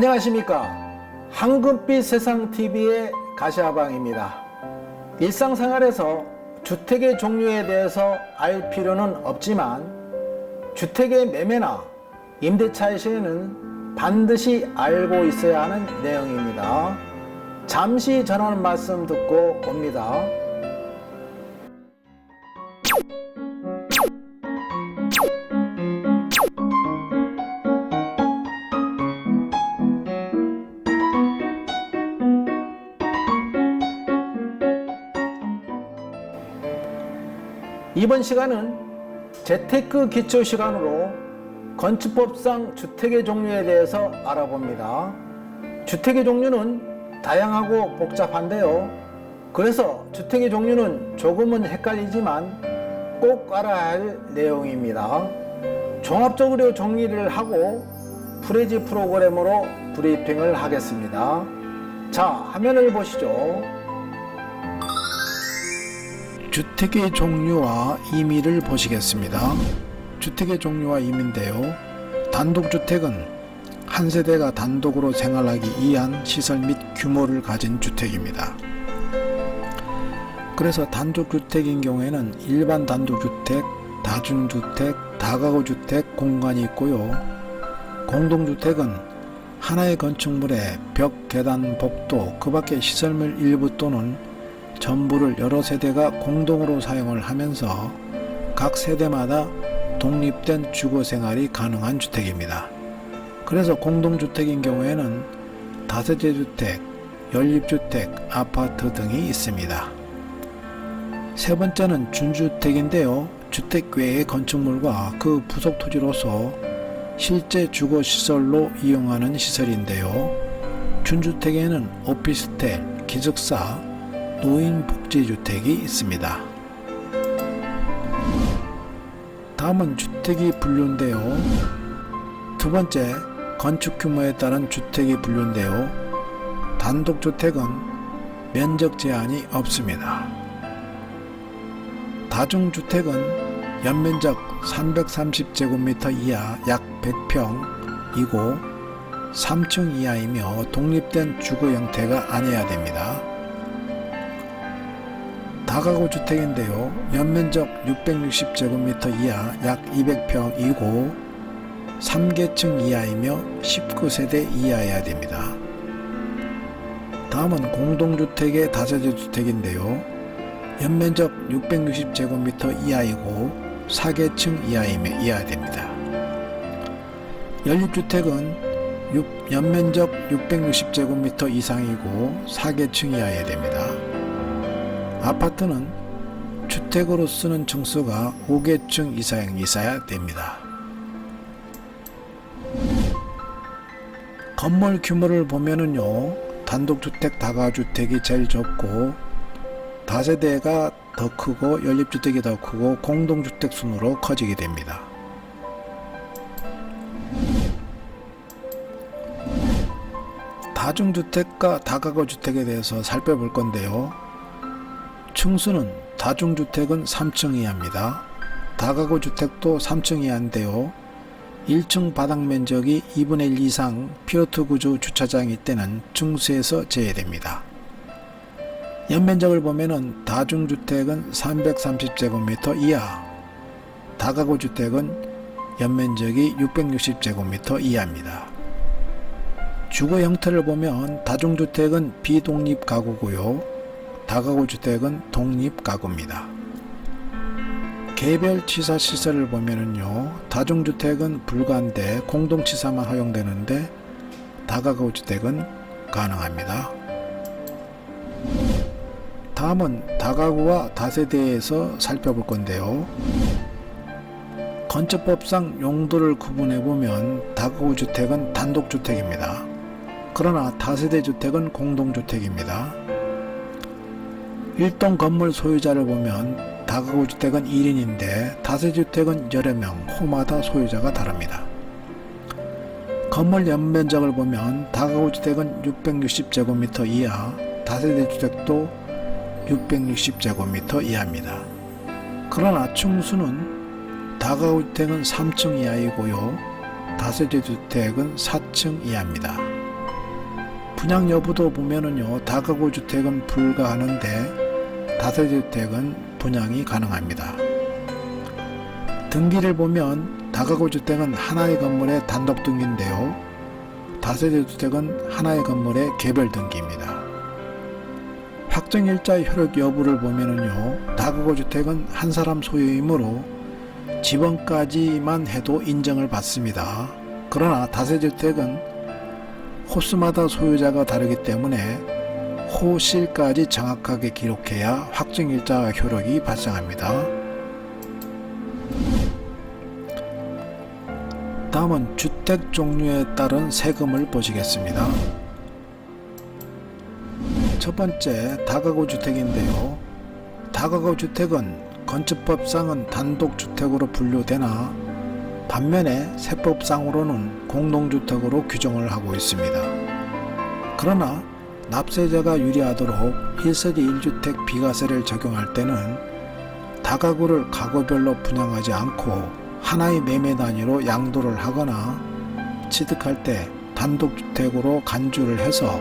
안녕하십니까. 황금빛 세상TV의 가시아방입니다. 일상생활에서 주택의 종류에 대해서 알 필요는 없지만 주택의 매매나 임대차의 시에는 반드시 알고 있어야 하는 내용입니다. 잠시 전하는 말씀 듣고 옵니다. 이번 시간은 재테크 기초 시간으로 건축법상 주택의 종류에 대해서 알아봅니다. 주택의 종류는 다양하고 복잡한데요. 그래서 주택의 종류는 조금은 헷갈리지만 꼭 알아야 할 내용입니다. 종합적으로 정리를 하고 프레지 프로그램으로 브리핑을 하겠습니다. 자, 화면을 보시죠. 주택의 종류와 임의를 보시겠습니다. 주택의 종류와 임인데요. 단독주택은 한 세대가 단독으로 생활하기 위한 시설 및 규모를 가진 주택입니다. 그래서 단독주택인 경우에는 일반 단독주택, 다중주택, 다가구주택 공간이 있고요. 공동주택은 하나의 건축물에 벽, 계단, 복도, 그 밖의 시설물 일부 또는 전부를 여러 세대가 공동으로 사용을 하면서 각 세대마다 독립된 주거 생활이 가능한 주택입니다. 그래서 공동주택인 경우에는 다세대 주택, 연립주택, 아파트 등이 있습니다. 세 번째는 준주택인데요. 주택 외의 건축물과 그 부속 토지로서 실제 주거 시설로 이용하는 시설인데요. 준주택에는 오피스텔, 기숙사, 노인복지주택이 있습니다. 다음은 주택이 분류인데요. 두 번째, 건축 규모에 따른 주택이 분류인데요. 단독주택은 면적 제한이 없습니다. 다중주택은 연면적 330제곱미터 이하 약 100평이고 3층 이하이며 독립된 주거 형태가 아니어야 됩니다. 다가구 주택인데요. 연면적 660제곱미터 이하 약 200평이고 3계층 이하이며 19세대 이하여야 됩니다. 다음은 공동주택의 다세대 주택인데요. 연면적 660제곱미터 이하이고 4계층 이하이며 이하야 됩니다. 연립주택은 육- 연면적 660제곱미터 이상이고 4계층 이하여야 됩니다. 아파트는 주택으로 쓰는 층수가 5계층 이상 이사야 됩니다. 건물 규모를 보면은요, 단독주택, 다가주택이 제일 적고, 다세대가 더 크고, 연립주택이 더 크고, 공동주택 순으로 커지게 됩니다. 다중주택과 다가구 주택에 대해서 살펴볼 건데요. 층수는 다중주택은 3층 이하입니다. 다가구 주택도 3층 이하인데요. 1층 바닥 면적이 2분의 1 이상 피어트 구조 주차장이 때는 층수에서 제외됩니다. 연면적을 보면은 다중주택은 330제곱미터 이하, 다가구 주택은 연면적이 660제곱미터 이하입니다. 주거 형태를 보면 다중주택은 비독립 가구고요. 다가구 주택은 독립 가구입니다. 개별 취사 시설을 보면은요, 다중주택은 불가한데 공동치사만 허용되는데 다가구 주택은 가능합니다. 다음은 다가구와 다세대에서 살펴볼 건데요. 건축법상 용도를 구분해 보면 다가구 주택은 단독 주택입니다. 그러나 다세대 주택은 공동주택입니다. 일동 건물 소유자를 보면 다가구 주택은 1인인데 다세 주택은 여러 명, 호마다 소유자가 다릅니다. 건물 연면적을 보면 다가구 주택은 660제곱미터 이하, 다세대 주택도 660제곱미터 이하입니다. 그러나 층수는 다가구 주택은 3층 이하이고요. 다세대 주택은 4층 이하입니다. 분양 여부도 보면은요 다가구 주택은 불가하는데 다세주택은 분양이 가능합니다. 등기를 보면 다가구 주택은 하나의 건물의 단독 등기인데요. 다세대 주택은 하나의 건물의 개별 등기입니다. 확정일자 효력 여부를 보면은요 다가구 주택은 한 사람 소유이므로 지번까지만 해도 인정을 받습니다. 그러나 다세주택은 호수마다 소유자가 다르기 때문에 호실까지 정확하게 기록해야 확정일자 효력이 발생합니다. 다음은 주택 종류에 따른 세금을 보시겠습니다. 첫 번째 다가구 주택인데요. 다가구 주택은 건축법상은 단독 주택으로 분류되나 반면에 세법상으로는 공동주택으로 규정을 하고 있습니다. 그러나 납세자가 유리하도록 1세대 1주택 비과세를 적용할 때는 다가구를 가구별로 분양하지 않고 하나의 매매 단위로 양도를 하거나 취득할 때 단독주택으로 간주를 해서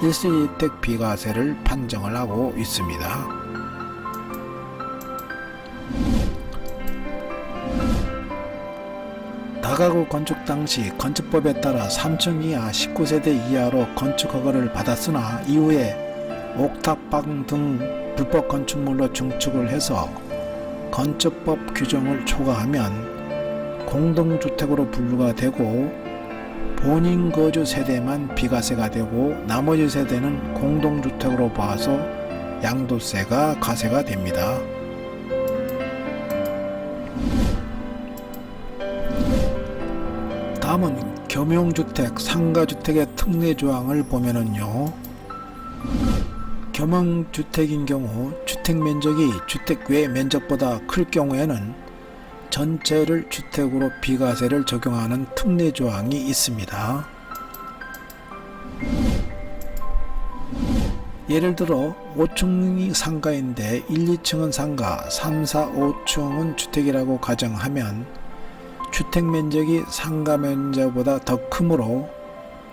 1세대 1주택 비과세를 판정을 하고 있습니다. 다가구 건축 당시 건축법에 따라 3층 이하 19세대 이하로 건축 허가를 받았으나 이후에 옥탑방 등 불법 건축물로 증축을 해서 건축법 규정을 초과하면 공동주택으로 분류가 되고 본인 거주 세대만 비과세가 되고 나머지 세대는 공동주택으로 봐서 양도세가 과세가 됩니다. 다음은 겸용주택, 상가주택의 특례 조항을 보면은요. 겸용주택인 경우 주택 면적이 주택 외 면적보다 클 경우에는 전체를 주택으로 비과세를 적용하는 특례 조항이 있습니다. 예를 들어 5층이 상가인데 1, 2층은 상가, 3, 4, 5층은 주택이라고 가정하면 주택 면적이 상가 면적보다 더 크므로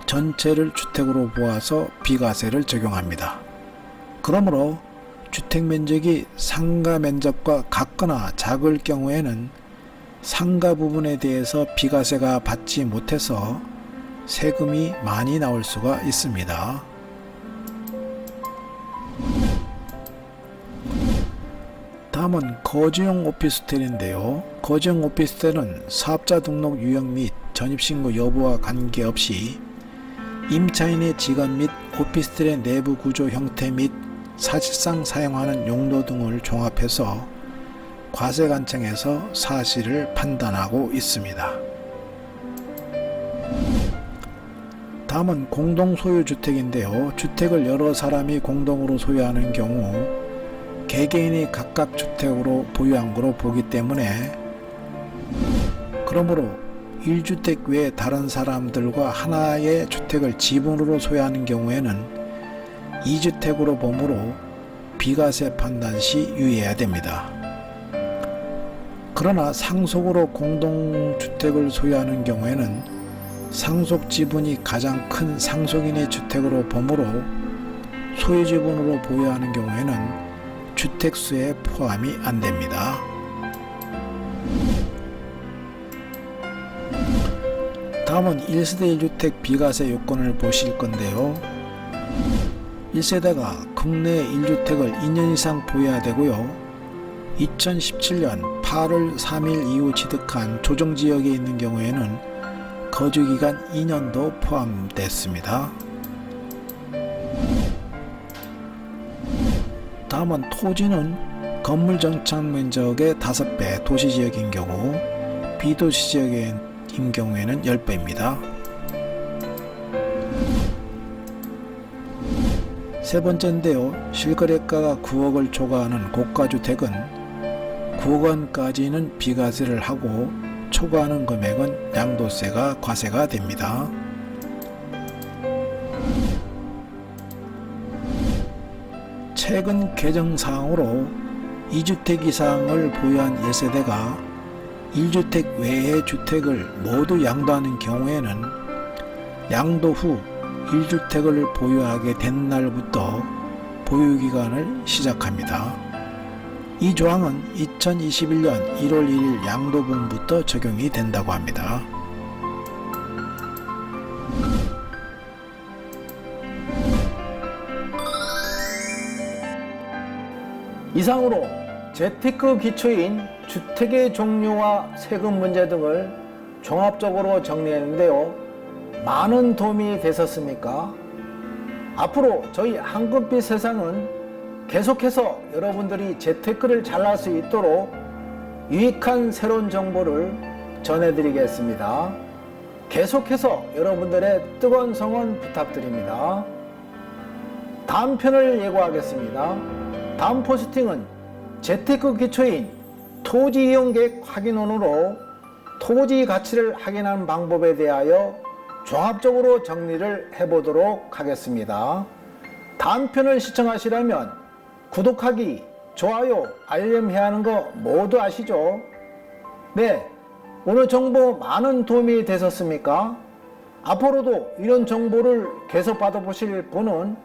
전체를 주택으로 보아서 비과세를 적용합니다. 그러므로 주택 면적이 상가 면적과 같거나 작을 경우에는 상가 부분에 대해서 비과세가 받지 못해서 세금이 많이 나올 수가 있습니다. 다음은 거주용 오피스텔인데요. 거주용 오피스텔은 사업자 등록 유형 및 전입신고 여부와 관계없이 임차인의 직원 및 오피스텔의 내부 구조 형태 및 사실상 사용하는 용도 등을 종합해서 과세관청에서 사실을 판단하고 있습니다. 다음은 공동소유주택인데요. 주택을 여러 사람이 공동으로 소유하는 경우 개개인이 각각 주택으로 보유한 거로 보기 때문에 그러므로 1주택 외에 다른 사람들과 하나의 주택을 지분으로 소유하는 경우에는 2주택으로 보므로 비과세 판단 시 유의해야 됩니다. 그러나 상속으로 공동주택을 소유하는 경우에는 상속 지분이 가장 큰 상속인의 주택으로 보므로 소유 지분으로 보유하는 경우에는 주택수에 포함이 안 됩니다. 다음은 1세대 1주택 비과세 요건을 보실 건데요. 1세대가 국내 1주택을 2년 이상 보유해야 되고요. 2017년 8월 3일 이후 취득한 조정지역에 있는 경우에는 거주기간 2년도 포함됐습니다. 다음은 토지는 건물 정착 면적의 5배 도시지역인 경우 비도시지역 인 경우에는 10배입니다. 세 번째인데요. 실거래가가 9억을 초과하는 고가주택은 9억 원까지는 비과세를 하고 초과하는 금액은 양도세가 과세가 됩니다. 최근 개정 사항으로 2주택 이상을 보유한 1세대가 1주택 외의 주택을 모두 양도하는 경우에는 양도 후 1주택을 보유하게 된 날부터 보유기간을 시작합니다. 이 조항은 2021년 1월 1일 양도분부터 적용이 된다고 합니다. 이상으로 재테크 기초인 주택의 종류와 세금 문제 등을 종합적으로 정리했는데요. 많은 도움이 되셨습니까? 앞으로 저희 황금빛 세상은 계속해서 여러분들이 재테크를 잘할 수 있도록 유익한 새로운 정보를 전해드리겠습니다. 계속해서 여러분들의 뜨거운 성원 부탁드립니다. 다음 편을 예고하겠습니다. 다음 포스팅은 재테크 기초인 토지 이용 계획 확인원으로 토지 가치를 확인하는 방법에 대하여 종합적으로 정리를 해보도록 하겠습니다. 다음 편을 시청하시려면 구독하기, 좋아요, 알림해야 하는 거 모두 아시죠? 네, 오늘 정보 많은 도움이 되셨습니까? 앞으로도 이런 정보를 계속 받아보실 분은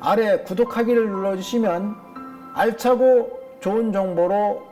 아래 구독하기를 눌러주시면 알차고 좋은 정보로